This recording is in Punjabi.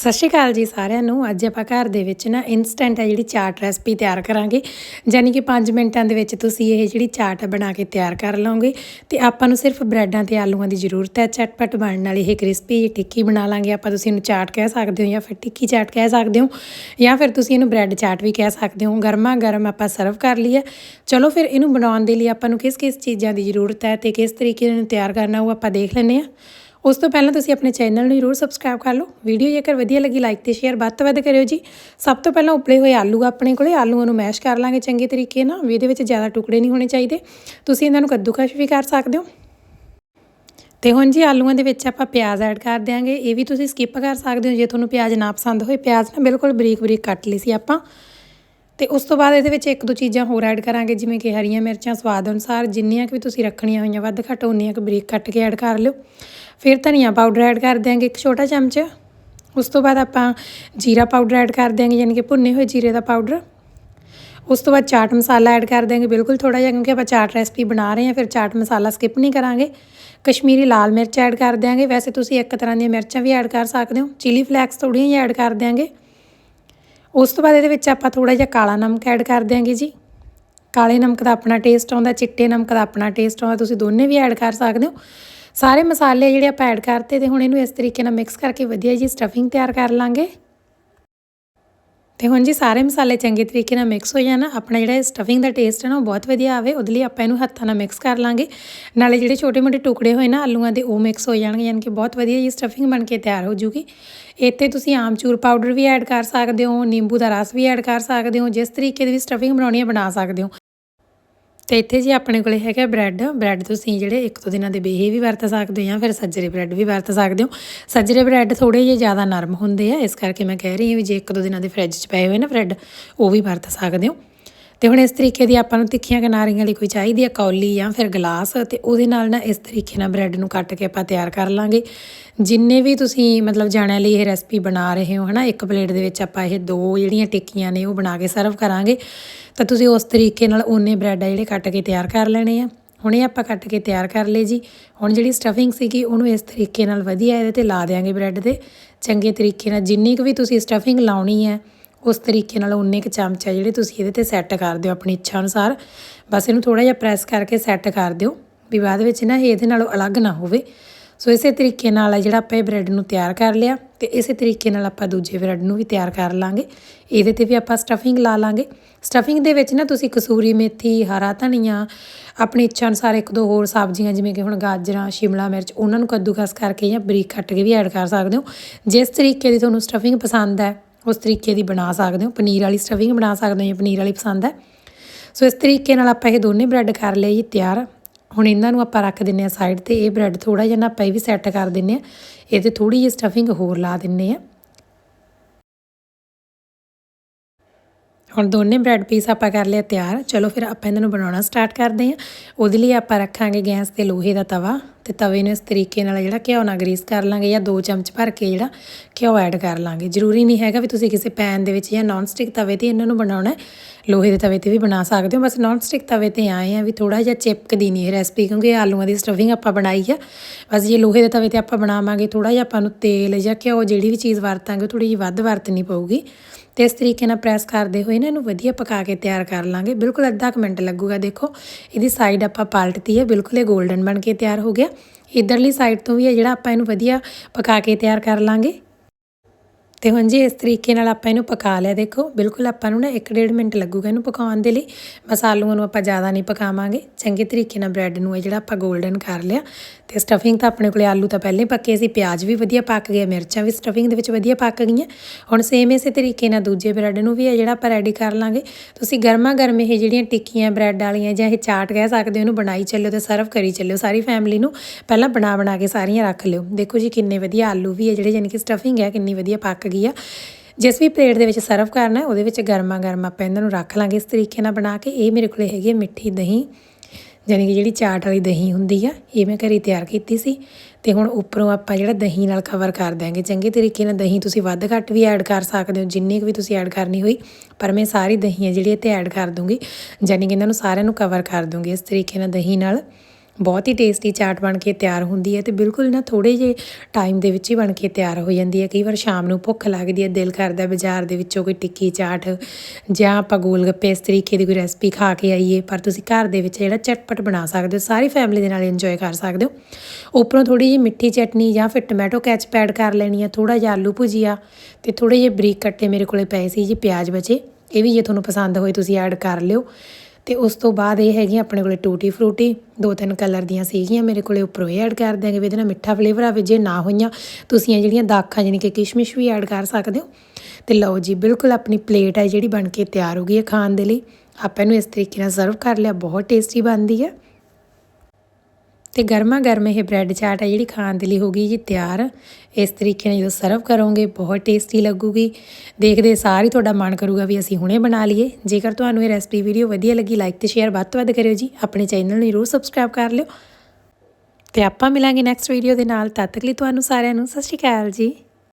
ਸਤਿ ਸ਼੍ਰੀ ਅਕਾਲ ਜੀ ਸਾਰਿਆਂ ਨੂੰ। ਅੱਜ ਆਪਾਂ ਘਰ ਦੇ ਵਿੱਚ ਨਾ ਇਨਸਟੈਂਟ ਹੈ ਜਿਹੜੀ ਚਾਟ ਰੈਸਪੀ ਤਿਆਰ ਕਰਾਂਗੇ। ਯਾਨੀ ਕਿ 5 ਮਿੰਟਾਂ ਦੇ ਵਿੱਚ ਤੁਸੀਂ ਇਹ ਜਿਹੜੀ ਚਾਟ ਬਣਾ ਕੇ ਤਿਆਰ ਕਰ ਲਓਗੇ। ਤੇ ਆਪਾਂ ਨੂੰ ਸਿਰਫ ਬ੍ਰੈਡਾਂ ਤੇ ਆਲੂਆਂ ਦੀ ਜ਼ਰੂਰਤ ਹੈ। ਚਟਪਟ ਬਣਨ ਵਾਲੀ ਇਹ ਕ੍ਰਿਸਪੀ ਟਿੱਕੀ ਬਣਾ ਲਾਂਗੇ। ਆਪਾਂ ਤੁਸੀਂ ਇਹਨੂੰ ਚਾਟ ਕਹਿ ਸਕਦੇ ਹੋ ਜਾਂ ਫਿਰ ਟਿੱਕੀ ਚਾਟ ਕਹਿ ਸਕਦੇ ਹੋ ਜਾਂ ਫਿਰ ਤੁਸੀਂ ਇਹਨੂੰ ਬ੍ਰੈਡ ਚਾਟ ਵੀ ਕਹਿ ਸਕਦੇ ਹੋ। ਗਰਮਾ ਗਰਮ ਆਪਾਂ ਸਰਵ ਕਰ ਲਈਏ ਚਲੋ ਫਿਰ ਇਹਨੂੰ ਬਣਾਉਣ ਦੇ ਲਈ ਆਪਾਂ ਨੂੰ ਕਿਸ ਕਿਸ ਚੀਜ਼ਾਂ ਦੀ ਜ਼ਰੂਰਤ ਹੈ ਤੇ ਕਿਸ ਤਰੀਕੇ ਨੂੰ ਤਿਆਰ ਕਰਨਾ ਉਹ ਆਪਾਂ ਦੇਖ ਲੈਂਦੇ ਹਾਂ। ਉਸ ਤੋਂ ਪਹਿਲਾਂ ਤੁਸੀਂ ਆਪਣੇ ਚੈਨਲ ਨੂੰ ਜ਼ਰੂਰ ਸਬਸਕ੍ਰਾਈਬ ਕਰ ਲਓ। ਵੀਡੀਓ ਜੇਕਰ ਵਧੀਆ ਲੱਗੀ ਲਾਈਕ ਤੇ ਸ਼ੇਅਰ ਵੱਧ ਤੋਂ ਵੱਧ ਕਰਿਓ ਜੀ। ਸਭ ਤੋਂ ਪਹਿਲਾਂ ਉਬਲੇ ਹੋਏ ਆਲੂ ਆਪਣੇ ਕੋਲੇ, ਆਲੂਆਂ ਨੂੰ ਮੈਸ਼ ਕਰ ਲਾਂਗੇ ਚੰਗੇ ਤਰੀਕੇ ਨਾਲ। ਵੀ ਇਹਦੇ ਵਿੱਚ ਜ਼ਿਆਦਾ ਟੁਕੜੇ ਨਹੀਂ ਹੋਣੇ ਚਾਹੀਦੇ। ਤੁਸੀਂ ਇਹਨਾਂ ਨੂੰ ਕੱਦੂਕਸ਼ ਵੀ ਕਰ ਸਕਦੇ ਹੋ। ਤੇ ਹੁਣ ਜੀ ਆਲੂਆਂ ਦੇ ਵਿੱਚ ਆਪਾਂ ਪਿਆਜ਼ ਐਡ ਕਰ ਦਿਆਂਗੇ। ਇਹ ਵੀ ਤੁਸੀਂ ਸਕਿਪ ਕਰ ਸਕਦੇ ਹੋ। ਜੇ ਤੁਹਾਨੂੰ ਪਿਆਜ਼ ਨਾ ਪਸੰਦ ਹੋਏ, ਪਿਆਜ਼ ਨਾ ਬਿਲਕੁਲ ਬਰੀਕ ਬਰੀਕ ਕੱਟ ਲਈ ਸੀ ਆਪਾਂ। ਤੇ ਉਸ ਤੋਂ ਬਾਅਦ ਇਹਦੇ ਵਿੱਚ ਇੱਕ ਦੋ ਚੀਜ਼ਾਂ ਹੋਰ ਐਡ ਕਰਾਂਗੇ, ਜਿਵੇਂ ਕਿ ਹਰੀਆਂ ਮਿਰਚਾਂ ਸਵਾਦ ਅਨੁਸਾਰ, ਜਿੰਨੀਆਂ ਕਿ ਵੀ ਤੁਸੀਂ ਰੱਖਣੀਆਂ ਹੋਈਆਂ ਵੱਧ ਘੱਟ, ਉਨੀਆਂ ਕਿ ਬਰੀਕ ਕੱਟ ਕੇ ਐਡ ਕਰ ਲਿਓ। ਫਿਰ ਧਨੀਆ ਪਾਊਡਰ ਐਡ ਕਰ ਦਿਆਂਗੇ ਇੱਕ ਛੋਟਾ ਚਮਚ। ਉਸ ਤੋਂ ਬਾਅਦ ਆਪਾਂ ਜੀਰਾ ਪਾਊਡਰ ਐਡ ਕਰ ਦਿਆਂਗੇ, ਯਾਨੀ ਕਿ ਭੁੰਨੇ ਹੋਏ ਜੀਰੇ ਦਾ ਪਾਊਡਰ। ਉਸ ਤੋਂ ਬਾਅਦ ਚਾਟ ਮਸਾਲਾ ਐਡ ਕਰ ਦਿਆਂਗੇ, ਬਿਲਕੁਲ ਥੋੜਾ ਜਿਹਾ, ਕਿਉਂਕਿ ਆਪਾਂ ਚਾਟ ਰੈਸਪੀ ਬਣਾ ਰਹੇ ਹਾਂ, ਫਿਰ ਚਾਟ ਮਸਾਲਾ ਸਕਿਪ ਨਹੀਂ ਕਰਾਂਗੇ। ਕਸ਼ਮੀਰੀ ਲਾਲ ਮਿਰਚ ਐਡ ਕਰ ਦਿਆਂਗੇ। ਵੈਸੇ ਤੁਸੀਂ ਇੱਕ ਤਰ੍ਹਾਂ ਦੀਆਂ ਮਿਰਚਾਂ ਵੀ ਐਡ ਕਰ ਸਕਦੇ ਹੋ। ਚਿਲੀ ਫਲੈਕਸ ਥੋੜੀਆਂ ਜਿਹੀਆਂ ਐਡ ਕਰ ਦਿਆਂਗੇ। ਉਸ ਤੋਂ ਬਾਅਦ ਇਹਦੇ ਵਿੱਚ ਆਪਾਂ ਥੋੜਾ ਜਿਹਾ ਕਾਲਾ ਨਮਕ ਐਡ ਕਰ ਦਿਆਂਗੇ ਜੀ। ਕਾਲੇ ਨਮਕ ਦਾ ਆਪਣਾ ਟੇਸਟ ਆਉਂਦਾ, ਚਿੱਟੇ ਨਮਕ ਦਾ ਆਪਣਾ ਟੇਸਟ ਆਉਂਦਾ, ਤੁਸੀਂ ਦੋਨੇ ਵੀ ਐਡ ਕਰ ਸਕਦੇ ਹੋ। ਸਾਰੇ ਮਸਾਲੇ ਜਿਹੜੇ ਆਪਾਂ ਐਡ ਕਰਤੇ ਤੇ ਹੁਣ ਇਹਨੂੰ ਇਸ ਤਰੀਕੇ ਨਾਲ ਮਿਕਸ ਕਰਕੇ ਵਧੀਆ ਜੀ ਸਟਫਿੰਗ ਤਿਆਰ ਕਰ ਲਾਂਗੇ। ਤੇ ਹੁਣ ਜੀ ਸਾਰੇ ਮਸਾਲੇ ਚੰਗੇ ਤਰੀਕੇ ਨਾਲ ਮਿਕਸ ਹੋ ਜਾਣ, ਆਪਣਾ ਜਿਹੜਾ ਸਟਫਿੰਗ ਦਾ ਟੇਸਟ ਹੈ ਨਾ ਉਹ ਬਹੁਤ ਵਧੀਆ ਆਵੇ, ਉਹਦੇ ਲਈ ਆਪਾਂ ਇਹਨੂੰ ਹੱਥਾਂ ਨਾਲ ਮਿਕਸ ਕਰ ਲਾਂਗੇ। ਨਾਲੇ ਜਿਹੜੇ ਛੋਟੇ-ਮੋਟੇ ਟੁਕੜੇ ਹੋਏ ਨਾ, ਆਲੂਆਂ ਦੇ, ਉਹ ਮਿਕਸ ਹੋ ਜਾਣਗੇ, ਯਾਨੀ ਕਿ ਬਹੁਤ ਵਧੀਆ ਜੀ ਸਟਫਿੰਗ ਬਣ ਕੇ ਤਿਆਰ ਹੋ ਜੂਗੀ। ਇੱਥੇ ਤੁਸੀਂ ਆਮਚੂਰ ਪਾਊਡਰ ਵੀ ਐਡ ਕਰ ਸਕਦੇ ਹੋ, ਨਿੰਬੂ ਦਾ ਰਸ ਵੀ ਐਡ ਕਰ ਸਕਦੇ ਹੋ, ਜਿਸ ਤਰੀਕੇ ਦੀ ਵੀ ਸਟਫਿੰਗ ਬਣਾਉਣੀ ਹੈ ਬਣਾ ਸਕਦੇ ਹੋ। ਤੇ ਇੱਥੇ ਜੀ ਆਪਣੇ ਕੋਲੇ ਹੈਗਾ ਬ੍ਰੈਡ। ਬ੍ਰੈਡ ਤੁਸੀਂ ਜਿਹੜੇ ਇੱਕ ਦੋ ਦਿਨਾਂ ਦੇ ਬੇਹੇ ਵੀ ਵਰਤ ਸਕਦੇ ਹੋ ਜਾਂ ਫਿਰ ਸੱਜਰੇ ਬ੍ਰੈਡ ਵੀ ਵਰਤ ਸਕਦੇ ਹੋ। ਸੱਜਰੇ ਬ੍ਰੈਡ ਥੋੜੇ ਜਿਹੇ ਜ਼ਿਆਦਾ ਨਰਮ ਹੁੰਦੇ ਆ, ਇਸ ਕਰਕੇ ਮੈਂ ਕਹਿ ਰਹੀ ਹਾਂ ਵੀ ਜੇ ਇੱਕ ਦੋ ਦਿਨਾਂ ਦੇ ਫ੍ਰਿਜ 'ਚ ਪਏ ਹੋਏ ਨਾ ਬ੍ਰੈਡ, ਉਹ ਵੀ ਵਰਤ ਸਕਦੇ ਹੋ। ਤੇ ਹੁਣ ਇਸ ਤਰੀਕੇ ਦੀ ਆਪਾਂ ਨੂੰ ਤਿੱਖੀਆਂ ਕਿਨਾਰੀਆਂ ਲਈ ਕੋਈ ਚਾਹੀਦੀ ਹੈ ਕੌਲੀ ਜਾਂ ਫਿਰ ਗਲਾਸ, ਤੇ ਉਹਦੇ ਨਾਲ ਨਾ ਇਸ ਤਰੀਕੇ ਨਾਲ ਬ੍ਰੈਡ ਨੂੰ ਕੱਟ ਕੇ ਆਪਾਂ ਤਿਆਰ ਕਰ ਲਾਂਗੇ। ਜਿੰਨੇ ਵੀ ਤੁਸੀਂ ਮਤਲਬ ਜਾਣਿਆਂ ਲਈ ਇਹ ਰੈਸਪੀ ਬਣਾ ਰਹੇ ਹੋ, ਹਨਾ, ਇੱਕ ਪਲੇਟ ਦੇ ਵਿੱਚ ਆਪਾਂ ਇਹ ਦੋ ਜਿਹੜੀਆਂ ਟਿੱਕੀਆਂ ਨੇ ਉਹ ਬਣਾ ਕੇ ਸਰਵ ਕਰਾਂਗੇ, ਤਾਂ ਤੁਸੀਂ ਉਸ ਤਰੀਕੇ ਨਾਲ ਉਹਨੇ ਬ੍ਰੈਡ ਆ ਜਿਹੜੇ ਕੱਟ ਕੇ ਤਿਆਰ ਕਰ ਲੈਣੇ ਆ। ਹੁਣੇ ਆਪਾਂ ਕੱਟ ਕੇ ਤਿਆਰ ਕਰ ਲਏ ਜੀ। ਹੁਣ ਜਿਹੜੀ ਸਟਫਿੰਗ ਸੀਗੀ, ਉਹਨੂੰ ਇਸ ਤਰੀਕੇ ਨਾਲ ਵਧੀਆ ਇਹਦੇ ਤੇ ਲਾ ਦੇਾਂਗੇ ਬ੍ਰੈਡ ਦੇ। ਚੰਗੇ ਤਰੀਕੇ ਨਾਲ ਜਿੰਨੀ ਕੁ ਵੀ ਤੁਸੀਂ ਸਟਫਿੰਗ ਲਾਉਣੀ ਹੈ ਉਸ ਤਰੀਕੇ ਨਾਲ ਉਨੇ ਕੁ ਚਮਚਾ ਜਿਹੜੇ ਤੁਸੀਂ ਇਹਦੇ ਤੇ ਸੈੱਟ ਕਰ ਦਿਓ ਆਪਣੀ ਇੱਛਾ ਅਨੁਸਾਰ। ਬਸ ਇਹਨੂੰ ਥੋੜਾ ਜਿਹਾ ਪ੍ਰੈਸ ਕਰਕੇ ਸੈੱਟ ਕਰ ਦਿਓ ਵੀ ਬਾਅਦ ਵਿੱਚ ਨਾ ਇਹਦੇ ਨਾਲੋਂ ਅਲੱਗ ਨਾ ਹੋਵੇ। ਸੋ ਇਸੇ ਤਰੀਕੇ ਨਾਲ ਜਿਹੜਾ ਆਪਾਂ ਇਹ ਬ੍ਰੈਡ ਨੂੰ ਤਿਆਰ ਕਰ ਲਿਆ ਤੇ ਇਸੇ ਤਰੀਕੇ ਨਾਲ ਆਪਾਂ ਦੂਜੇ ਬ੍ਰੈਡ ਨੂੰ ਵੀ ਤਿਆਰ ਕਰ ਲਾਂਗੇ। ਇਹਦੇ ਤੇ ਵੀ ਆਪਾਂ ਸਟਫਿੰਗ ਲਾ ਲਾਂਗੇ। ਸਟਫਿੰਗ ਦੇ ਵਿੱਚ ਨਾ ਤੁਸੀਂ ਕਸੂਰੀ ਮੇਥੀ, ਹਰਾ ਧਨੀਆ, ਆਪਣੀ ਇੱਛਾ ਅਨੁਸਾਰ ਇੱਕ ਦੋ ਹੋਰ ਸਬਜ਼ੀਆਂ ਜਿਵੇਂ ਕਿ ਹੁਣ ਗਾਜਰਾਂ, ਸ਼ਿਮਲਾ ਮਿਰਚ ਉਹਨਾਂ ਨੂੰ ਕੱਦੂਕਸ ਕਰਕੇ ਜਾਂ ਬਰੀਕ ਕੱਟ ਕੇ ਵੀ ਐਡ ਕਰ ਸਕਦੇ ਹੋ। ਜਿਸ ਤਰੀਕੇ ਦੀ ਤੁਹਾਨੂੰ ਸਟਫਿੰਗ ਪਸੰਦ ਹੈ ਉਸ ਤਰੀਕੇ ਦੀ ਬਣਾ ਸਕਦੇ ਹੋ। ਪਨੀਰ ਵਾਲੀ ਸਟਫਿੰਗ ਬਣਾ ਸਕਦੇ ਹੋ ਜਾਂ ਪਨੀਰ ਵਾਲੀ ਪਸੰਦ ਹੈ। ਸੋ ਇਸ ਤਰੀਕੇ ਨਾਲ ਆਪਾਂ ਇਹ ਦੋਨੇ ਬ੍ਰੈਡ ਕਰ ਲਏ ਜੀ, ਤਿਆਰ। ਹੁਣ ਇਹਨਾਂ ਨੂੰ ਆਪਾਂ ਰੱਖ ਦਿੰਨੇ ਆ ਸਾਈਡ ਤੇ। ਇਹ ਬ੍ਰੈਡ ਥੋੜਾ ਜਿਹਾ ਨਾ ਆਪਾਂ ਇਹ ਵੀ ਸੈੱਟ ਕਰ ਦਿੰਨੇ ਆ ਇਹਦੇ ਥੋੜੀ ਜਿਹੀ ਸਟਫਿੰਗ ਹੋਰ ਲਾ ਦਿੰਨੇ ਆ ਹੁਣ ਦੋਨੇ ਬ੍ਰੈਡ ਪੀਸ ਆਪਾਂ ਕਰ ਲਿਆ ਤਿਆਰ। ਚਲੋ ਫਿਰ ਆਪਾਂ ਇਹਨਾਂ ਨੂੰ ਬਣਾਉਣਾ ਸਟਾਰਟ ਕਰਦੇ ਹਾਂ। ਉਹਦੇ ਲਈ ਆਪਾਂ ਰੱਖਾਂਗੇ ਗੈਸ ਤੇ ਲੋਹੇ ਦਾ ਤਵਾ। ਤੇ ਤਵੇ ਨੂੰ ਇਸ ਤਰੀਕੇ ਨਾਲ ਜਿਹੜਾ ਘਿਓ ਨਾਲ ਗਰੀਸ ਕਰ ਲਾਂਗੇ ਜਾਂ 2 ਚਮਚ ਭਰ ਕੇ ਜਿਹੜਾ ਘਿਓ ਐਡ ਕਰ ਲਾਂਗੇ। ਜ਼ਰੂਰੀ ਨਹੀਂ ਹੈਗਾ ਵੀ ਤੁਸੀਂ ਕਿਸੇ ਪੈਨ ਦੇ ਵਿੱਚ ਜਾਂ ਨਾਨ ਸਟਿਕ ਤਵੇ ਤੇ ਇਹਨਾਂ ਨੂੰ ਬਣਾਉਣਾ ਲੋਹੇ ਦੇ ਤਵੇ ਤੇ ਵੀ ਬਣਾ ਸਕਦੇ ਹੋ। ਬਸ ਨਾਨ ਸਟਿਕ ਤਵੇ ਤੇ ਆਏ ਆ ਵੀ ਥੋੜਾ ਜਿਹਾ ਚਿਪਕਦੀ ਨਹੀਂ ਇਹ ਰੈਸਪੀ ਕਿਉਂਕਿ ਆਲੂਆਂ ਦੀ ਸਟਫਿੰਗ ਆਪਾਂ ਬਣਾਈ ਆ। ਬਸ ਜੇ ਲੋਹੇ ਦੇ ਤਵੇ ਤੇ ਆਪਾਂ ਬਣਾਵਾਂਗੇ ਥੋੜਾ ਜਿਹਾ ਆਪਾਂ ਨੂੰ ਤੇਲ ਜਾਂ ਘਿਓ ਜਿਹੜੀ ਵੀ ਚੀਜ਼ ਵਰਤਾਂਗੇ ਥੋੜੀ ਜਿਹੀ ਵੱਧ ਵਰਤਣੀ ਪਊਗੀ। ਤੇ ਇਸ ਤਰੀਕੇ ਨਾਲ ਪ੍ਰੈਸ ਕਰਦੇ ਹੋਏ ਨਾ ਇਹਨੂੰ ਵਧੀਆ ਪਕਾ ਕੇ ਤਿਆਰ ਕਰ ਲਾਂਗੇ। ਬਿਲਕੁਲ ਅੱਧਾ ਕੁ ਮਿੰਟ ਲੱਗੂਗਾ। ਦੇਖੋ, ਇਹਦੀ ਸਾਈਡ ਆਪਾਂ ਪਲਟਤੀ ਹੈ। ਬਿਲਕੁਲ ਇਹ 골ਡਨ ਬਣ ਕੇ ਤਿਆਰ ਹੋ ਗਿਆ। ਇਧਰਲੀ ਸਾਈਡ ਤੋਂ ਵੀ ਹੈ ਜਿਹੜਾ ਆਪਾਂ ਇਹਨੂੰ ਵਧੀਆ ਪਕਾ ਕੇ ਤਿਆਰ ਕਰ ਲਾਂਗੇ। ਤੇ ਹੁਣ ਜੀ ਇਸ ਤਰੀਕੇ ਨਾਲ ਆਪਾਂ ਇਹਨੂੰ ਪਕਾ ਲਿਆ। ਦੇਖੋ, ਬਿਲਕੁਲ ਆਪਾਂ ਨੂੰ ਨਾ 1.5 ਮਿੰਟ ਲੱਗੂਗਾ ਇਹਨੂੰ ਪਕਾਉਣ ਦੇ ਲਈ। ਮਸਾਲੂਆਂ ਨੂੰ ਆਪਾਂ ਜ਼ਿਆਦਾ ਨਹੀਂ ਪਕਾਵਾਂਗੇ। ਚੰਗੇ ਤਰੀਕੇ ਨਾਲ ਬ੍ਰੈਡ ਨੂੰ ਇਹ ਜਿਹੜਾ ਆਪਾਂ 골ਡਨ ਕਰ ਲਿਆ। ਤੇ ਸਟਫਿੰਗ ਤਾਂ ਆਪਣੇ ਕੋਲੇ ਆਲੂ ਤਾਂ ਪਹਿਲਾਂ ਹੀ ਪੱਕੇ ਸੀ, ਪਿਆਜ਼ ਵੀ ਵਧੀਆ ਪੱਕ ਗਿਆ ਮਿਰਚਾਂ ਵੀ ਸਟਫਿੰਗ ਦੇ ਵਿੱਚ ਵਧੀਆ ਪੱਕ ਗਈਆਂ। ਹੁਣ ਸੇਮ ਇਸੇ ਤਰੀਕੇ ਨਾਲ ਦੂਜੇ ਬ੍ਰੈਡ ਨੂੰ ਵੀ ਹੈ ਜਿਹੜਾ ਆਪਾਂ ਰੈਡੀ ਕਰ ਲਾਂਗੇ। ਤੁਸੀਂ ਗਰਮਾ ਗਰਮ ਇਹ ਜਿਹੜੀਆਂ ਟਿੱਕੀਆਂ ਬ੍ਰੈਡ ਵਾਲੀਆਂ ਜਾਂ ਇਹ ਚਾਟ ਕਹਿ ਸਕਦੇ ਉਹਨੂੰ ਬਣਾਈ ਚੱਲਿਓ ਤੇ ਸਰਵ ਕਰੀ ਚੱਲਿਓ ਸਾਰੀ ਫੈਮਿਲੀ ਨੂੰ। ਪਹਿਲਾਂ ਬਣਾ ਬਣਾ ਕੇ ਸਾਰੀਆਂ ਰੱਖ ਲਿਓ। ਦੇਖੋ ਜੀ ਕਿੰਨੇ ਵਧੀਆ ਆਲੂ ਵੀ ਹੈ ਜਿਹੜੇ ਯਾਨੀ ਕਿ ਸਟਫਿੰਗ ਹੈ ਕਿੰਨੀ ਵਧੀਆ ਪੱਕ ਗਈ ਆ। ਜਿਸ ਵੀ ਪਲੇਟ ਦੇ ਵਿੱਚ ਸਰਵ ਕਰਨਾ, ਉਹਦੇ ਵਿੱਚ ਗਰਮਾ ਗਰਮ ਆਪਾਂ ਇਹਨਾਂ ਨੂੰ ਰੱਖ ਲਾਂਗੇ। ਇਸ ਤਰੀਕੇ ਨਾਲ ਬਣਾ ਕੇ ਇਹ ਮੇਰੇ ਕੋਲੇ ਹੈਗੀ ਹੈ ਮਿੱਠੀ ਦਹੀਂ। ਯਾਨੀ ਕਿ ਜਿਹੜੀ ਚਾਟ ਵਾਲੀ ਦਹੀਂ ਹੁੰਦੀ ਆ, ਇਹ ਮੈਂ ਘਰੇ ਤਿਆਰ ਕੀਤੀ ਸੀ ਤੇ ਹੁਣ ਉੱਪਰੋਂ ਆਪਾਂ ਜਿਹੜਾ ਦਹੀਂ ਨਾਲ ਕਵਰ ਕਰ ਦਾਂਗੇ ਚੰਗੇ ਤਰੀਕੇ ਨਾਲ ਦਹੀਂ ਤੁਸੀਂ ਵੱਧ ਘੱਟ ਵੀ ਐਡ ਕਰ ਸਕਦੇ ਹੋ, ਜਿੰਨੀ ਕੁ ਵੀ ਤੁਸੀਂ ਐਡ ਕਰਨੀ ਹੋਈ, ਪਰ ਮੈਂ ਸਾਰੀ ਦਹੀਂ ਆ ਜਿਹੜੀ ਇਹ ਤੇ ਐਡ ਕਰ ਦੂੰਗੀ ਯਾਨੀ ਕਿ ਇਹਨਾਂ ਨੂੰ ਸਾਰਿਆਂ ਨੂੰ ਕਵਰ ਕਰ ਦੂੰਗੀ ਇਸ ਤਰੀਕੇ ਨਾਲ ਦਹੀਂ ਨਾਲ। ਬਹੁਤ ਹੀ ਟੇਸਟੀ ਚਾਟ ਬਣ ਕੇ ਤਿਆਰ ਹੁੰਦੀ ਹੈ ਤੇ ਬਿਲਕੁਲ ਨਾ ਥੋੜੇ ਜਿਹੇ ਟਾਈਮ ਦੇ ਵਿੱਚ ਹੀ ਬਣ ਕੇ ਤਿਆਰ ਹੋ ਜਾਂਦੀ ਹੈ। ਕਈ ਵਾਰ ਸ਼ਾਮ ਨੂੰ ਭੁੱਖ ਲੱਗਦੀ ਹੈ, ਦਿਲ ਕਰਦਾ ਬਾਜ਼ਾਰ ਦੇ ਵਿੱਚੋਂ ਕੋਈ ਟਿੱਕੀ ਚਾਟ ਜਾਂ ਆਪਾਂ ਗੋਲ ਗੱਪੇ ਇਸ ਤਰੀਕੇ ਦੀ ਕੋਈ ਰੈਸਪੀ ਖਾ ਕੇ ਆਈਏ, ਪਰ ਤੁਸੀਂ ਘਰ ਦੇ ਵਿੱਚ ਜਿਹੜਾ ਚਟਪਟ ਬਣਾ ਸਕਦੇ ਹੋ, ਸਾਰੀ ਫੈਮਿਲੀ ਦੇ ਨਾਲ ਇੰਜੋਏ ਕਰ ਸਕਦੇ ਹੋ। ਉੱਪਰੋਂ ਥੋੜੀ ਜਿਹੀ ਮਿੱਠੀ ਚਟਨੀ ਜਾਂ ਫਿਰ ਟੋਮੈਟੋ ਕੈਚਪ ਐਡ ਕਰ ਲੈਣੀ ਹੈ ਥੋੜਾ ਜਿਹਾ ਆਲੂ ਭੁਜੀਆ ਤੇ ਥੋੜੇ ਜਿਹੇ ਬਰੀਕ ਕੱਟੇ ਮੇਰੇ ਕੋਲੇ ਪਏ ਸੀ ਜੀ ਪਿਆਜ਼ ਬਚੇ। ਇਹ ਵੀ ਜੇ ਤੁਹਾਨੂੰ ਪਸੰਦ ਹੋਏ ਤੁਸੀਂ ਐਡ ਕਰ ਲਿਓ। ਤੇ ਉਸ ਤੋਂ ਬਾਅਦ ਇਹ ਹੈਗੀ ਆਪਣੇ ਕੋਲੇ ਟੂਟੀ ਫਰੂਟੀ, ਦੋ ਤਿੰਨ ਕਲਰ ਦੀਆਂ ਸੀਗੀਆਂ ਮੇਰੇ ਕੋਲੇ, ਉੱਪਰੋਂ ਇਹ ਐਡ ਕਰ ਦਿਆਂਗੇ ਵੀ ਇਹਦੇ ਨਾਲ ਮਿੱਠਾ ਫਲੇਵਰ ਆਵੇ, ਜੇ ਨਾ ਹੋਈਆਂ ਤੁਸੀਂ ਇਹ ਜਿਹੜੀਆਂ ਦਾਖਾਂ ਜਾਨੀ ਕਿ ਕਿਸ਼ਮਿਸ਼ ਵੀ ਐਡ ਕਰ ਸਕਦੇ ਹੋ। ਤੇ ਲਓ ਜੀ, ਬਿਲਕੁਲ ਆਪਣੀ ਪਲੇਟ ਹੈ ਜਿਹੜੀ ਬਣ ਕੇ ਤਿਆਰ ਹੋ ਗਈ ਹੈ ਖਾਣ ਦੇ ਲਈ। ਆਪਾਂ ਇਹਨੂੰ ਇਸ ਤਰੀਕੇ ਨਾਲ ਸਰਵ ਕਰ ਲਿਆ, ਬਹੁਤ ਟੇਸਟੀ ਬਣਦੀ ਹੈ। ਤੇ ਗਰਮਾ ਗਰਮ ਇਹ ਬ੍ਰੈਡ ਚਾਟ ਹੈ ਜਿਹੜੀ ਖਾਣ ਦੇ ਲਈ ਹੋ ਗਈ ਜੀ ਤਿਆਰ। ਇਸ ਤਰੀਕੇ ਨਾਲ ਜਦੋਂ ਸਰਵ ਕਰੋਗੇ, ਬਹੁਤ ਟੇਸਟੀ ਲੱਗੂਗੀ। ਦੇਖਦੇ ਸਾਰ ਹੀ ਤੁਹਾਡਾ ਮਨ ਕਰੂਗਾ ਵੀ ਅਸੀਂ ਹੁਣੇ ਬਣਾ ਲਈਏ। ਜੇਕਰ ਤੁਹਾਨੂੰ ਇਹ ਰੈਸਪੀ ਵੀਡੀਓ ਵਧੀਆ ਲੱਗੀ ਲਾਈਕ ਤੇ ਸ਼ੇਅਰ ਵੱਧ ਤੋਂ ਵੱਧ ਕਰਿਓ ਜੀ। ਆਪਣੇ ਚੈਨਲ ਨੂੰ ਜ਼ਰੂਰ ਸਬਸਕ੍ਰਾਈਬ ਕਰ ਲਿਓ। ਤੇ ਆਪਾਂ ਮਿਲਾਂਗੇ ਨੈਕਸਟ ਵੀਡੀਓ ਦੇ ਨਾਲ। ਤਦ ਤੱਕ ਲਈ ਤੁਹਾਨੂੰ ਸਾਰਿਆਂ ਨੂੰ ਸਤਿ ਸ਼੍ਰੀ ਅਕਾਲ ਜੀ।